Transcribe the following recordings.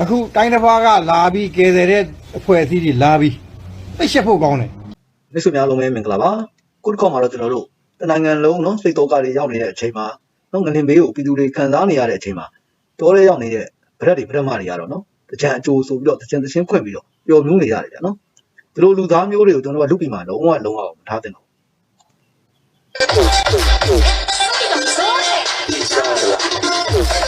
အခုတိုင်းတစ်ပါးကလာပြီးကယ်ဆယ်တဲ့အဖွဲ့အစည်းတွေလာပြီးသိရှက်ဖို့ကောင်းတယ်မိတ်ဆွေများလုံးပဲမင်္ဂလာပါခုတစ်ခေါက်မှာတော့ကျွန်တော်တို့တနိုင်ငံလုံးနော်စိတ်တော့ကတွေရောက်နေတဲ့အချိန်မှာနော်ငလင်ဘေးကိုပြည်သူတွေခံစားနေရတဲ့အချိန်မှာတောထဲရောက်နေတဲ့ဗရက်တွေဗရက်မတွေကတော့နော်တကြံအကျိုးဆိုပြီးတော့တကြံတချင်းခွင့်ပြီးတော့ပျော်မြူးနေရတယ်ဗျာနော်ဒီလိုလူသားမျိုးတွေကိုကျွန်တော်တို့ကလူပြီးမှလုံးဝလုံးဝမထားသင့်တော့ဒီ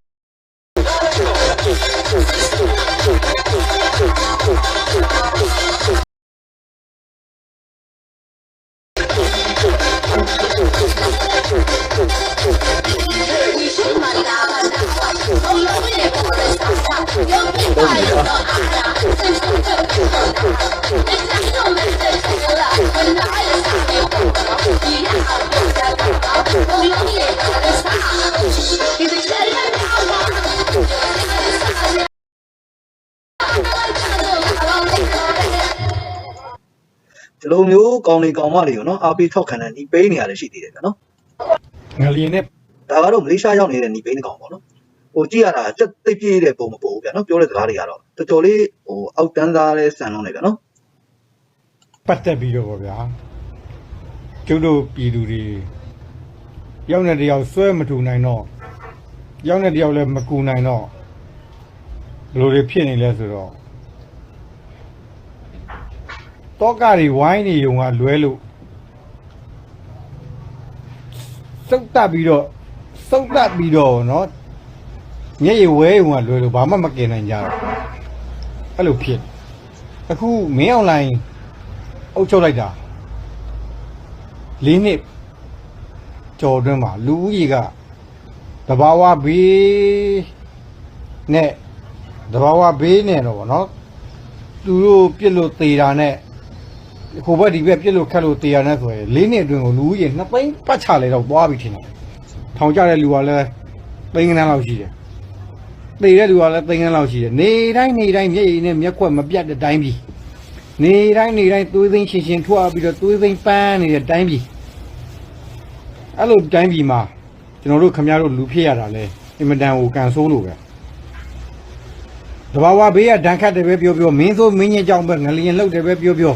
လိုမျိုးကောင်းနေကောင်းမတွေကိုနော်အားပေးထောက်ခံတဲ့ညီပေးနေရတယ်ရှိသေးတယ်ဗျာနော်ငလျင်နဲ့ဒါကတော့မလေးရှားရောက်နေတဲ့ညီပေးနေကောင်ပေါ့နော်ဟိုကြည့်ရတာတက်သိပ်ပြည့်တဲ့ပုံမပေါ်ဘူးဗျာနော်ပြောတဲ့စကားတွေကတော့တော်တော်လေးဟိုအောက်တန်းသားလေးဆန်လုံးနေဗျာနော်ပတ်သက်ပြီးတော့ဗောဗျာကျုပ်တို့ပြည်သူတွေရောက်နေတယောက်ဆွဲမထူနိုင်တော့ရောက်နေတယောက်လည်းမကူနိုင်တော့ဘယ်လိုတွေဖြစ်နေလဲဆိုတော့ တောကတွေဝိုင်းနေုံကလွဲလို့စုတ်တက်ပြီးတော့စုတ်တက်ပြီးတော့နော်ညရေဝဲုံကလွဲလို့ဘာမှမกินနိုင်ကြတော့အဲ့လိုဖြစ်အခုမင်းအွန်လိုင်းအုပ်ချုပ်လိုက်တာ၄နှစ်ကြော်တွင်းမှာလူဦးရေကတဘာဝဘေးနဲ့တဘာဝဘေးနဲ့တော့ဗောနော်သူတို့ပြစ်လို့သေးတာနဲ့ ဟိုဘက်ဒီဘက်ပြစ်လို့ခတ်လို့သေးတာနဲ့ဆိုရင်၄နှစ်အတွင်းကိုလူဦးရေနှစ်သိန်းပတ်ချလေတော့သွားပြီထင်တယ်ထောင်ကြတဲ့လူကလည်းသိန်းကနန်းလောက်ရှိတယ်သေတဲ့လူကလည်းသိန်းကနန်းလောက်ရှိတယ်နေတိုင်းနေတိုင်းမျက်ရည်နဲ့မျက်ခွက်မပြတ်တဲ့တိုင်းပြီနေတိုင်းနေတိုင်းသွေးသိမ်းရှင်ရှင်ထွက်ပြီးတော့သွေးသိမ်းပန်းနေတဲ့တိုင်းပြည်အဲ့လိုတိုင်းပြည်မှာကျွန်တော်တို့ခမရတို့လူဖြစ်ရတာလဲအင်မတန်ကိုကန်ဆိုးလို့ပဲတဘာဝဘေးကဒဏ်ခတ်တယ်ပဲပြောပြောမင်းဆိုမင်းညစ်ကြောင်ပဲငလျင်လှုပ်တယ်ပဲပြောပြော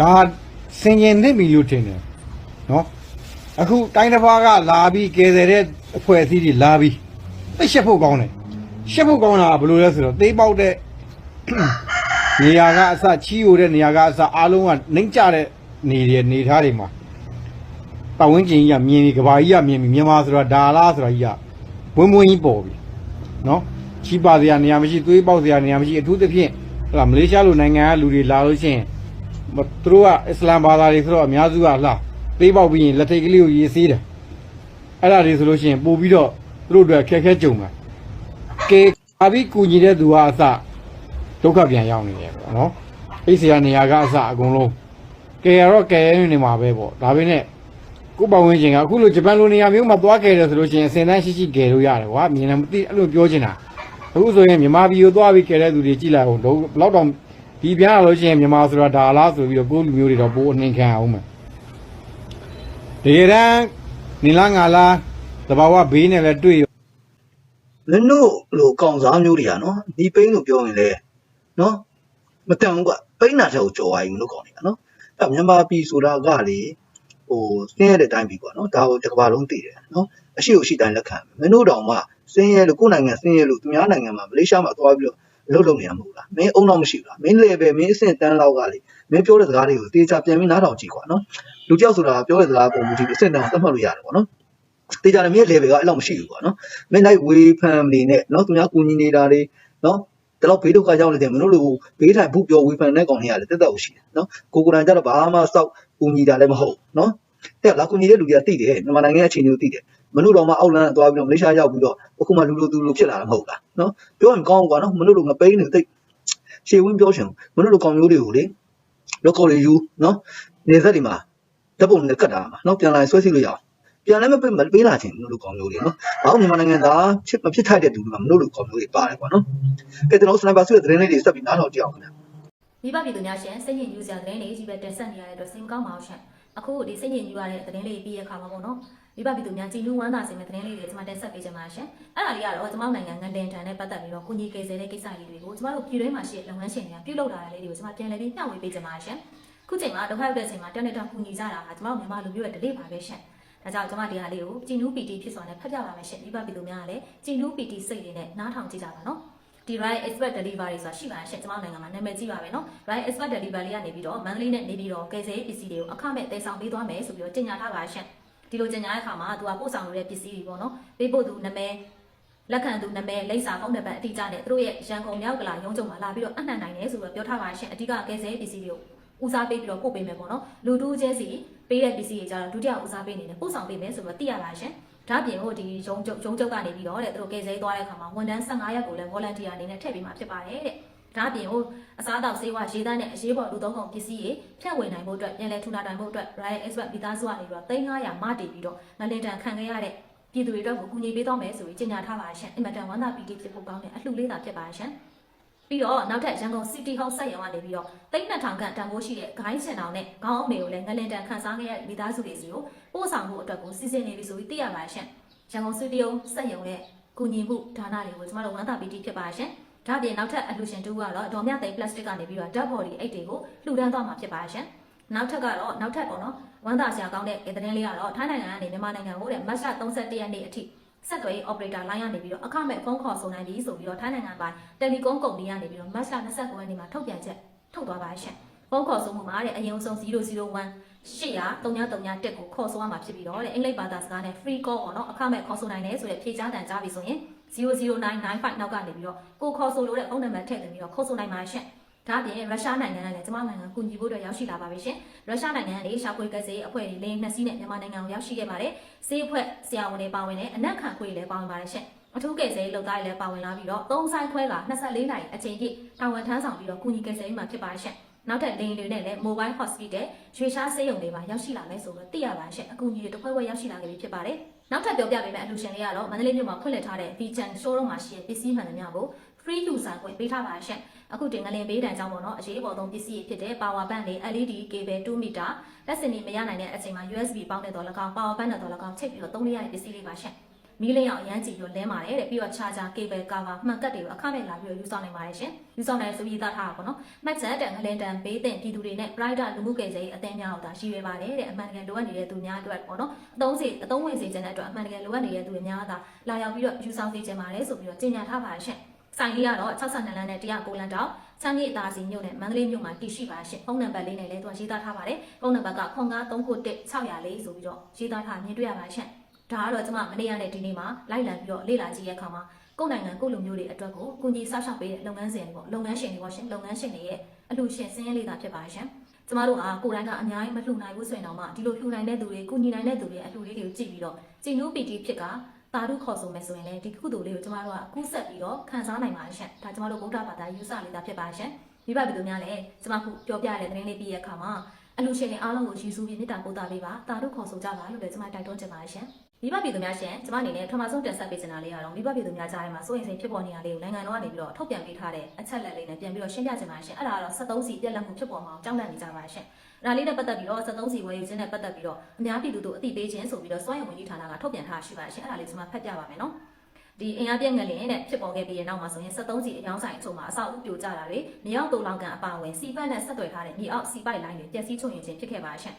ဒါစင်ကျင်နေပြီလို့ထင်တယ်နော်အခုတိုင်းတစ်ပါးကလာပြီးကယ်ဆယ်တဲ့အဖွဲ့အစည်းတွေလာပြီးသိရှက်ဖို့ကောင်းတယ်ရှက်ဖို့ကောင်းတာကဘယ်လိုလဲဆိုတော့သေးပေါက်တဲ့နေရာကအစချီးယိုတဲ့နေရာကအစအားလုံးကနှိမ့်ကြတဲ့နေရနေသားတွေမှာပတ်ဝန်းကျင်ကြီးကမြင်ပြီးကဘာကြီးကမြင်ပြီးမြန်မာဆိုတာဒါလားဆိုတာကြီးကဝင်းဝင်းကြီးပေါ်ပြီနော်ချီးပါစရာနေရာမရှိသွေးပေါက်စရာနေရာမရှိအထူးသဖြင့်ဟလာမလေးရှားလိုနိုင်ငံကလူတွေလာလို့ရှိရင်မ သူတို့ကအစ္စလာမ်ဘာသာတွေဆိုတော့အများစုကလှသေးပေါက်ပြီးရင်လက်ထိတ်ကလေးကိုရေးစေးတယ်အဲ့ဒါတွေဆိုလို့ရှိရင်ပို့ပြီးတော့သူတို့တွေခက်ခဲကြုံတာကဲအဘိကူညီတဲ့သူကအစဒုက္ခပြန်ရောက်နေတယ်ပေါ့နော်အိတ်ဆရာနေရာကအစအကုန်လုံးကယ်ရတော့ကယ်ရနေမှာပဲပေါ့ဒါပေမဲ့ကိုယ့်ပတ်ဝန်းကျင်ကအခုလိုဂျပန်လိုနေရာမျိုးမှာသွားကယ်တယ်ဆိုလို့ရှိရင်အစင်တန်းရှိရှိကယ်လို့ရတယ်ကွာမြင်လည်းမသိအဲ့လိုပြောချင်တာအခုဆိုရင်မြန်မာပြည်ကိုသွားပြီးကယ်တဲ့သူတွေကြည့်လိုက်အောင်တော့ဘယ်တော့ ဒီပြန်လာလို့ရှိရင်မြန်မာဆိုတာဒါလားဆိုပြီးတော့ကိုယ့်လူမျိုးတွေတော့ပိုးအနှင်ခံအောင်မယ်တကယ်တမ်းနေလားငါလားသဘာဝဘေးနဲ့လည်းတွေ့နင်တို့လိုကောင်စားမျိုးတွေကနော်ဒီပိန်းလို့ပြောရင်လေနော်မတန်ဘူးကပိန်းနာတဲ့ကိုကြော်သွားရင်မလို့ကောင်းနေတာနော်အဲ့မြန်မာပြည်ဆိုတာကလေဟိုစင်းရတဲ့တိုင်းပြည်ပေါ့နော်ဒါကိုတစ်ကမ္ဘာလုံးသိတယ်နော်အရှိကိုရှိတိုင်းလက်ခံမင်းတို့တောင်မှစင်းရဲလို့ကိုယ်နိုင်ငံစင်းရဲလို့သူများနိုင်ငံမှာမလေးရှားမှာသွားပြီးတော့ လုပ်လုပ်နေရမဟုတ်လားမင်းအုံတော့မရှိဘူးလားမင်း level မင်းအဆင့်တန်းလောက်ကလေမင်းပြောတဲ့စကားတွေကိုတေချာပြန်ပြီးနားထောင်ကြည့်ကွာနော်လူကြောက်ဆိုတာပြောတဲ့စကားပုံမူတည်အဆင့်တန်းကိုသတ်မှတ်လို့ရတယ်ပေါ့နော်တေချာတယ်မင်း level ကအဲ့လောက်မရှိဘူးကွာနော်မင်း night wave family နဲ့နော်သူများကူညီနေတာတွေနော်တလောက်ဘေးဒုက္ခရောက်နေတယ်မလို့လို့ဘေးထိုင်ဘူးပြောဝေဖန်တဲ့ကောင်တွေကလည်းတက်တက်ကိုရှိတယ်နော်ကိုကိုတိုင်ကြတော့ဘာမှစောက်ကူညီတာလည်းမဟုတ်နော်တဲ့လာကူညီတဲ့လူတွေကသိတယ်မြန်မာနိုင်ငံရဲ့အခြေအနေကိုသိတယ် မနုတော်မှအောက်လန်းသွားပြီးတော့မလေးရှားရောက်ပြီးတော့အခုမှလူလူသူလူဖြစ်လာတာမဟုတ်လားနော်ပြောရင်ကောင်းကွာနော်မနုတို့ငပိန်းနေတိတ်ရှေဝင်းပြောရှင်မနုတို့ကောင်မျိုးတွေကိုလေလောကော်တွေယူနော်နေဆက်ဒီမှာဓပုံနဲ့ကတ်တာမှာနော်ပြန်လာဆွဲစီလို့ရအောင်ပြန်လည်းမပေးမပေးလာခြင်းမလို့ကောင်းမျိုးတွေနော်။ဘာလို့မြန်မာနိုင်ငံသားချစ်မဖြစ်ထိုက်တဲ့သူတွေကမလို့လို့ကောင်းမျိုးတွေပါတယ်ပေါ့နော်။ကဲကျွန်တော်စနိုက်ပါဆုရဲ့သတင်းလေးတွေဆက်ပြီးနားထောင်ကြအောင်ခင်ဗျာ။မိဘပြည်သူများရှင်စိတ်ညစ်ညူစရာသတင်းတွေကြီးပဲတင်ဆက်နေရတဲ့အတွက်စိတ်မကောင်းပါဘူးရှင်။အခုဒီစိတ်ညစ်ညူရတဲ့သတင်းလေးပြီးရခါမှာပေါ့နော်။ မိဘပြည်သူများကြည်လူဝမ်းသာစေမယ့်သတင်းလေးတွေကျွန်မတက်ဆက်ပေးချင်ပါရှင်အဲ့ဒါလေးကတော့ကျွန်မတို့နိုင်ငံငန်တင်တန်နဲ့ပတ်သက်ပြီးတော့ကုညီကေဆယ်တဲ့ကိစ္စလေးတွေကိုကျွန်မတို့ပြည်တွင်းမှာရှိတဲ့လုပ်ငန်းရှင်တွေကပြုလုပ်လာတဲ့လေးတွေကိုကျွန်မပြန်လည်ပြီးမျှဝေပေးချင်ပါရှင်ခုချိန်မှာဒုက္ခရောက်တဲ့အချိန်မှာတက်နေတာကုညီကြတာဟာကျွန်မတို့မြန်မာလူမျိုးရဲ့ဒလေးပါပဲရှင်ဒါကြောင့်ကျွန်မဒီဟာလေးကိုကြည်နူးပီတီဖြစ်စွာနဲ့ဖတ်ပြပါမယ်ရှင်မိဘပြည်သူများကလည်းကြည်နူးပီတီစိတ်လေးနဲ့နားထောင်ကြည့်ကြပါနော် ဒီ right expert delivery ဆိုတာရှိပါရဲ့ကျွန်တော်နိုင်ငံမှာနာမည်ကြီးပါပဲเนาะ right expert delivery ကနေပြီးတော့မန္တလေးနဲ့နေပြီးတော့ကယ်ဆယ်ရေးပစ္စည်းတွေကိုအခမဲ့တည်ဆောင်ပေးသွားမယ်ဆိုပြီးတော့ကြေညာထားပါရှင် ဒီလိုကြေညာတဲ့အခါမှာသူကပို့ဆောင်လို့တဲ့ပစ္စည်းတွေပေါ့နော်ပေးဖို့သူနာမည်လက်ခံသူနာမည်လိပ်စာဖုန်းနံပါတ်အတိအကျနဲ့သူတို့ရဲ့ရန်ကုန်မြောက်ကလာရုံးချုပ်မှာလာပြီးတော့အနှံ့နိုင်တယ်ဆိုပြီးတော့ပြောထားပါရှင်အဓိကကယ်ဆယ်ရေးပစ္စည်းတွေကိုဦးစားပေးပြီးတော့ပို့ပေးမယ်ပေါ့နော်လူတူးချင်းစီပေးတဲ့ပစ္စည်းတွေကြတော့ဒုတိယဦးစားပေးနေတယ်ပို့ဆောင်ပေးမယ်ဆိုပြီးတော့သိရပါရှင်ဒါပြင်ဟိုဒီရုံးချုပ်ရုံးချုပ်ကနေပြီးတော့တဲ့သူတို့ကယ်ဆယ်ရေးသွားတဲ့အခါမှာဝန်ထမ်း15ရက်ကိုလည်း volunteer အနေနဲ့ထည့်ပေးမှာဖြစ်ပါတယ်တဲ့ ဒါပြင်ဟိုအစားအသောက်ဆေးဝါးရေးသားတဲ့အရေးပေါ်လူသုံးကုန်ပစ္စည်းတွေဖြန့်ဝေနိုင်ဖို့အတွက်ပြန်လည်ထူထောင်နိုင်ဖို့အတွက် Royal Expert မိသားစုကနေပြီးတော့3500မတည်ပြီးတော့ငလင်တန်ခံခဲ့ရတဲ့ပြည်သူတွေအတွက်ကိုကူညီပေးတော့မယ်ဆိုပြီးကြေညာထားပါရှင်အင်မတန်ဝမ်းသာပီတိဖြစ်ဖို့ကောင်းတဲ့အလှူလေးသာဖြစ်ပါရှင်ပြီးတော့နောက်ထပ်ရန်ကုန် City Hall စက်ရုံကနေပြီးတော့တိတ်နှစ်ထောင်ခန့်တန်ဖိုးရှိတဲ့ဂိုင်းချင်တောင်နဲ့ခေါင်းအုံတွေကိုလည်းငလင်တန်ခန်းစားခဲ့ရတဲ့မိသားစုတွေစီကိုပို့ဆောင်ဖို့အတွက်ကိုစီစဉ်နေပြီဆိုပြီးသိရပါရှင်ရန်ကုန် City Hall စက်ရုံရဲ့ကူညီမှုဒါနတွေကိုကျမတို့ဝမ်းသာပီတိဖြစ်ပါရှင် ဒါပြင်နောက်ထပ်အလှူရှင်တူကတော့ဒေါ်မြသိန်း plastic ကနေပြီးတော့ dead body အိတ်တွေကိုလှူဒန်းသွားမှာဖြစ်ပါရှင်နောက်ထပ်ကတော့နောက်ထပ်ပေါ့နော်ဝမ်းသာစရာကောင်းတဲ့သတင်းလေးကတော့ထိုင်းနိုင်ငံကနေမြန်မာနိုင်ငံကိုတဲ့မတ်လ31ရက်နေ့အထိဆက်သွယ်ရေး operator line ကနေပြီးတော့အခမဲ့ဖုန်းခေါ်ဆိုနိုင်ပြီဆိုပြီးတော့ထိုင်းနိုင်ငံပိုင်း telecom ကုမ္ပဏီကနေပြီးတော့မတ်လ29ရက်နေ့မှာထုတ်ပြန်ချက်ထုတ်သွားပါရှင်ဖုန်းခေါ်ဆိုမှုမှာတဲ့အရင်ဆုံး001 800 331တက်ကိုခေါ်ဆိုရမှာဖြစ်ပြီးတော့တဲ့အင်္ဂလိပ်ဘာသာစကားနဲ့ free call ပေါ့နော်အခမဲ့ခေါ်ဆိုနိုင်တယ်ဆိုတဲ့ဖြေကြားတန်ကြားပြီဆိုရင်00995နောက်ကနေပြီးတော့ကိုခေါ်ဆိုလို့တဲ့ဖုန်းနံပါတ်ထည့်သွင်းပြီးတော့ခေါ်ဆိုနိုင်ပါရှင်ဒါအပြင်ရုရှားနိုင်ငံကလည်းကျမနိုင်ငံကူညီဖို့အတွက်ရောက်ရှိလာပါပြီရှင်ရုရှားနိုင်ငံကနေရှာဖွေကက်စေးအဖွဲ့တွေလင်းနှစ်စီးနဲ့မြန်မာနိုင်ငံကိုရောက်ရှိခဲ့ပါတယ်စေးအဖွဲ့ဆရာဝန်တွေပါဝင်တဲ့အနက်ခံခွေလည်းပါဝင်ပါတယ်ရှင်အထူးကယ်ဆယ်ရေးလုပ်သားတွေလည်းပါဝင်လာပြီးတော့၃ဆိုင်ခွဲက24နိုင်အချိန်ပြည့်တာဝန်ထမ်းဆောင်ပြီးတော့ကူညီကယ်ဆယ်ရေးမှာဖြစ်ပါရှင် နောက်ထပ်လိန်တွေနဲ့လည်း mobile hospital ရွှေရှားဆေးရုံတွေပါရောက်ရှိလာမယ်ဆိုတော့သိရပါရှင်အကူအညီတွေတစ်ခွဲခွဲရောက်ရှိလာခဲ့ပြီဖြစ်ပါတယ်နောက်ထပ်ပြောပြပေးမယ့်အလူရှင်လေးကတော့မန္တလေးမြို့မှာဖွင့်လှစ်ထားတဲ့ Vision Showroom မှာရှိတဲ့ပစ္စည်းမှန်သမျှကို free user ကိုပေးထားပါရှင်အခုတင်ငလင်ပေးတန်ကြောင်းပေါ့နော်အရေးပေါ်သုံးပစ္စည်းဖြစ်တဲ့ power bank တွေ LED cable 2 meter လက်စင်တွေမရနိုင်တဲ့အချိန်မှာ USB ပေါင်းတဲ့တော့၎င်း power bank နဲ့တော့၎င်းချိတ်ပြီးတော့သုံးလို့ရတဲ့ပစ္စည်းလေးပါရှင် မီးလင်းအောင်အရမ်းကြည့်ပြီးတော့လဲပါတယ်တဲ့ပြီးတော့ charger cable cover မှန်ကတ်တွေကိုအခမဲ့လာပြီးတော့ယူဆောင်နိုင်ပါတယ်ရှင်ယူဆောင်နိုင်ဆိုပြီးသားထားတာပေါ့နော်မှတ်ချက်တန်ငလင်တန်ဘေးတင်ပြည်သူတွေနဲ့ private လူမှုကယ်ဆယ်ရေးအသင်းများအောင်ဒါရှိရပါတယ်တဲ့အမှန်တကယ်လိုအပ်နေတဲ့သူများအတွက်ပေါ့နော်အသုံးစီအသုံးဝင်စေခြင်းတဲ့အတွက်အမှန်တကယ်လိုအပ်နေတဲ့သူတွေများသာလာရောက်ပြီးတော့ယူဆောင်စေခြင်းပါတယ်ဆိုပြီးတော့ကြေညာထားပါတယ်ရှင်ဆိုင်လေးကတော့62လမ်းနဲ့109လမ်းတောက်ချမ်းကြီးအသာစီမြို့နဲ့မန္တလေးမြို့မှာတည်ရှိပါရှင်ဖုန်းနံပါတ်လေးနဲ့လည်းသူကရေးသားထားပါတယ်ဖုန်းနံပါတ်က09391604ဆိုပြီးတော့ရေးသားထားမြင်တွေ့ရပါရှင် ဒါကတော့ကျွန်မမနေ့ကနဲ့ဒီနေ့မှာလိုက်လံပြီးတော့လေ့လာကြည့်ရတဲ့အခါမှာကိုယ်နိုင်ငံကိုယ်လူမျိုးတွေအတွက်ကိုကုညီဆောက်ရှောက်ပေးတဲ့လုပ်ငန်းစဉ်တွေပေါ့လုပ်ငန်းရှင်တွေပေါ့ရှင်လုပ်ငန်းရှင်တွေရဲ့အလှူရှင်စင်းရဲလေးသာဖြစ်ပါရှင်ကျမတို့ကကိုယ်တိုင်ကအများကြီးမလှူနိုင်ဘူးဆိုရင်တော့မှဒီလိုလှူနိုင်တဲ့သူတွေကုညီနိုင်တဲ့သူတွေအလှူလေးတွေကိုကြည့်ပြီးတော့ကြည်နူးပီတီဖြစ်ကတာရုခေါ်ဆိုမယ်ဆိုရင်လည်းဒီကုသိုလ်လေးကိုကျမတို့ကကူးဆက်ပြီးတော့ခံစားနိုင်ပါရှင်ဒါကျမတို့ဗုဒ္ဓဘာသာယူဆလေးသာဖြစ်ပါရှင်မိဘပြည်သူများလည်းကျမခုပြောပြရတဲ့သတင်းလေးပြီးရခါမှာအလှူရှင်တွေအားလုံးကိုရည်စူးပြီးမေတ္တာပို့သပေးပါတာရုခေါ်ဆိုကြပါလို့လည်းကျမတိုက်တွန်းချင်ပါတယ်ရှင် မိဘပြည်သူများရှင်ကျမအနေနဲ့ပထမဆုံးတင်ဆက်ပေးချင်တာလေးကတော့မိဘပြည်သူများကြားထဲမှာစိုးရိမ်စိတ်ဖြစ်ပေါ်နေတာလေးကိုနိုင်ငံတော်ကနေပြီးတော့ထုတ်ပြန်ပေးထားတဲ့အချက်လက်လေးနဲ့ပြန်ပြီးတော့ရှင်းပြချင်ပါရှင်အဲ့ဒါကတော့73စီပြက်လက်မှုဖြစ်ပေါ်မှာကြောင်းလန့်နေကြပါရှင်ဒါလေးနဲ့ပတ်သက်ပြီးတော့73စီဝယ်ယူခြင်းနဲ့ပတ်သက်ပြီးတော့အများပြည်သူတို့အသိပေးခြင်းဆိုပြီးတော့စွမ်းရည်ဝန်ကြီးဌာနကထုတ်ပြန်ထားရှိပါရှင်အဲ့ဒါလေးကျွန်မဖတ်ပြပါမယ်နော်ဒီအင်အားပြည့်ငလင်တဲ့ဖြစ်ပေါ်ခဲ့ပြီးတဲ့နောက်မှာဆိုရင်73စီအယောင်းဆိုင်အချို့မှာအဆောက်အဦပြိုကျတာတွေမြေအောက်တူလောင်ကန်အပါအဝင်စီပတ်နဲ့ဆက်သွယ်ထားတဲ့မြေအောက်စီပိုက်လိုင်းတွေပျက်စီးချုံရင်ခြင်းဖြစ်ခဲ့ပါရှင်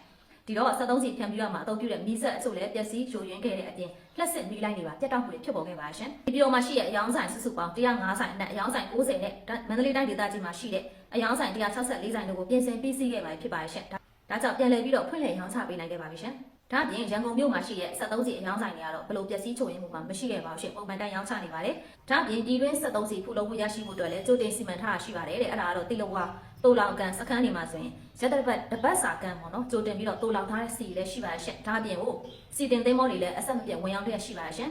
ဒီတော့73စီဖြန့်ပြရမှာအသုံးပြုတဲ့မီးဆက်အချို့လည်းပျက်စီးယိုယွင်းခဲ့တဲ့အပြင်လက်စစ်မီးလိုင်းတွေပါပြတ်တောက်မှုတွေဖြစ်ပေါ်ခဲ့ပါရှင်ဒီပြည်တော်မှာရှိတဲ့အယောင်းဆိုင်စုစုပေါင်း105ဆိုင်နဲ့အယောင်းဆိုင်90နဲ့မန္တလေးတိုင်းဒေသကြီးမှာရှိတဲ့အယောင်းဆိုင်164ဆိုင်တို့ကိုပြင်ဆင်ပြီးစီးခဲ့ပါဖြစ်ပါရှင်ဒါကြောင့်ပြန်လည်ပြီးတော့ဖွင့်လှစ်ရောင်းချပေးနိုင်ခဲ့ပါပြီရှင် ဒါ့အပြင်ရန်ကုန်မြို့မှာရှိတဲ့73စီအယောင်းဆိုင်တွေကတော့ဘလို့ပျက်စီးချို့ယွင်းမှုမှာမရှိခဲ့ပါဘူးရှင်ပုံမှန်တိုင်းရောင်းချနေပါတယ်ဒါ့အပြင်ဒီတွင်း73စီဖူလုံးမှုရရှိမှုအတွက်လည်းကြိုတင်စီမံထားတာရှိပါတယ်တဲ့အဲ့ဒါကတော့တိလဝါတိုလောင်ကန်စခန်းတွေမှာဆိုရင်ရက်တစ်ပတ်တစ်ပတ်စာကန်ပေါ့နော်ကြိုတင်ပြီးတော့တိုလောင်ထားတဲ့စီလည်းရှိပါရဲ့ရှင်ဒါ့အပြင်ဟိုစီတင်သိမ်းမောတွေလည်းအဆက်မပြတ်ဝင်ရောက်တဲ့ရှိပါရဲ့ရှင်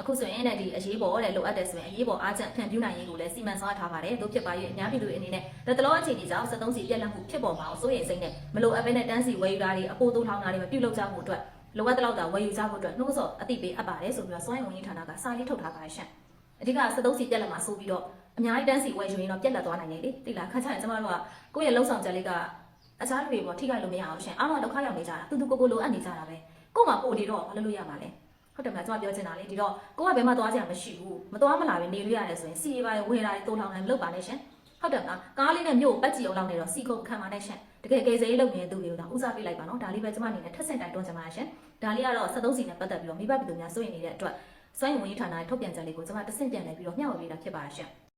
အခုဆိုရင်လည်းဒီအရေးပေါ်တဲ့လိုအပ်တဲ့ဆိုရင်အရေးပေါ်အားချက်ဖြန့်ပြူနိုင်ရေးကိုလည်းစီမံဆောင်ရွက်ထားပါတယ်တို့ဖြစ်ပါရဲ့အများပြည်သူအနေနဲ့တတလောအခြေအနေကြောင့်73စီပြက်လက်မှုဖြစ်ပေါ်မှာစိုးရိမ်စိတ်နဲ့မလိုအပ်ဘဲနဲ့တန်းစီဝယ်ယူတာတွေအပိုးတိုးထောင်းတာတွေမပြုလုပ်ကြဖို့အတွက်လိုအပ်တဲ့လောက်သာဝယ်ယူကြဖို့အတွက်နှိုးဆော်အသိပေးအပ်ပါတယ်ဆိုပြီးတော့စွမ်းရည်ဝန်ကြီးဌာနကစာရေးထုတ်ထားပါရှင်အဓိက73စီပြက်လက်မှာဆိုပြီးတော့အများကြီးတန်းစီဝယ်ယူရင်တော့ပြက်လက်သွားနိုင်တယ်လေတိလားခါချရင်ကျမတို့ကကိုယ့်ရဲ့လှုပ်ဆောင်ချက်လေးကအခြားလူတွေပေါ့ထိခိုက်လို့မရအောင်ရှင်အားလုံးဒုက္ခရောက်နေကြတာသူသူကိုကိုလိုအပ်နေကြတာပဲကို့မှာပို့နေတော့ဘာလို့လို့ရမှာလဲ ဟုတ်တယ်မလားကျွန်မပြောချင်တာလေဒီတော့ကိုကဘယ်မှသွားကြမရှိဘူးမသွားမလာပဲနေလို့ရတယ်ဆိုရင်စီရီပါရဝေတာတွေတိုးထောင်တယ်မလုပ်ပါနဲ့ရှင်ဟုတ်တယ်မလားကားလေးနဲ့မြို့ကိုပတ်ကြည့်အောင်လောက်နေတော့စီကုန်ခံပါနဲ့ရှင်တကယ်ကေစေးလုပ်နေတဲ့သူတွေကိုတော့ဦးစားပေးလိုက်ပါနော်ဒါလေးပဲကျွန်မအနေနဲ့ထက်ဆင့်တိုင်တွန်းချင်ပါရှင်ဒါလေးကတော့73စီနဲ့ပတ်သက်ပြီးတော့မိဘပြည်သူများစိုးရိမ်နေတဲ့အတွက်စွမ်းရည်ဝန်ကြီးဌာနရဲ့ထုတ်ပြန်ချက်လေးကိုကျွန်မတဆင့်ပြန်လည်ပြီးတော့မျှဝေပေးတာဖြစ်ပါရှင်